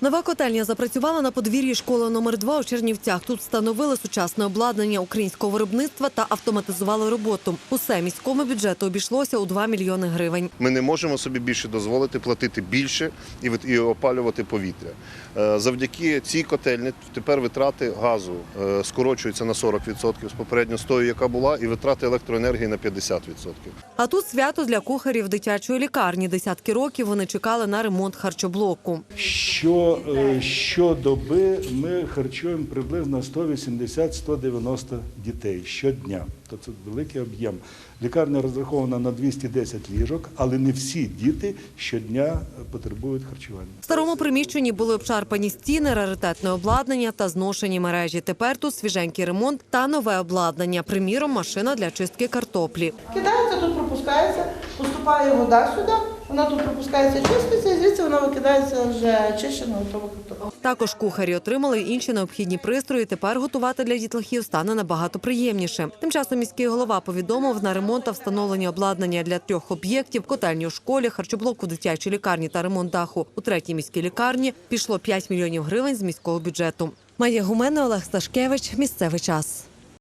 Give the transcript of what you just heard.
Нова котельня запрацювала на подвір'ї школи номер 2 у Чернівцях. Тут встановили сучасне обладнання українського виробництва та автоматизували роботу. Усе міському бюджету обійшлося у 2 мільйони гривень. Ми не можемо собі більше дозволити платити більше і опалювати повітря. Е, Завдяки цій котельні тепер витрати газу е, скорочуються на 40% з попередньо з тою, яка була, і витрати електроенергії на 50%. А тут свято для кухарів дитячої лікарні. Десятки років вони чекали на ремонт харчоблоку. Що е, щодоби ми харчуємо приблизно 180-190 дітей щодня. То це великий об'єм. Лікарня розрахована на 210 ліжок, але не всі діти щодня потребують харчування. В старому приміщенні були обшарпані стіни, раритетне обладнання та зношені мережі. Тепер тут свіженький ремонт та нове обладнання. Приміром, машина для чистки картоплі. Кидається, тут пропускається, поступає вода сюди, вона тут пропускається, чиститься, звідси вона викидається вже чищена готова картопля. Також кухарі отримали інші необхідні пристрої. Тепер готувати для дітлахів стане набагато приємніше. Тим часом міський голова повідомив на ремонт та встановлення обладнання для трьох об'єктів: котельні у школі, харчоблок у дитячій лікарні та ремонт даху у третій міській лікарні. Пішло 5 мільйонів гривень з міського бюджету. Майя Гумена, Олег Сташкевич. Місцевий час.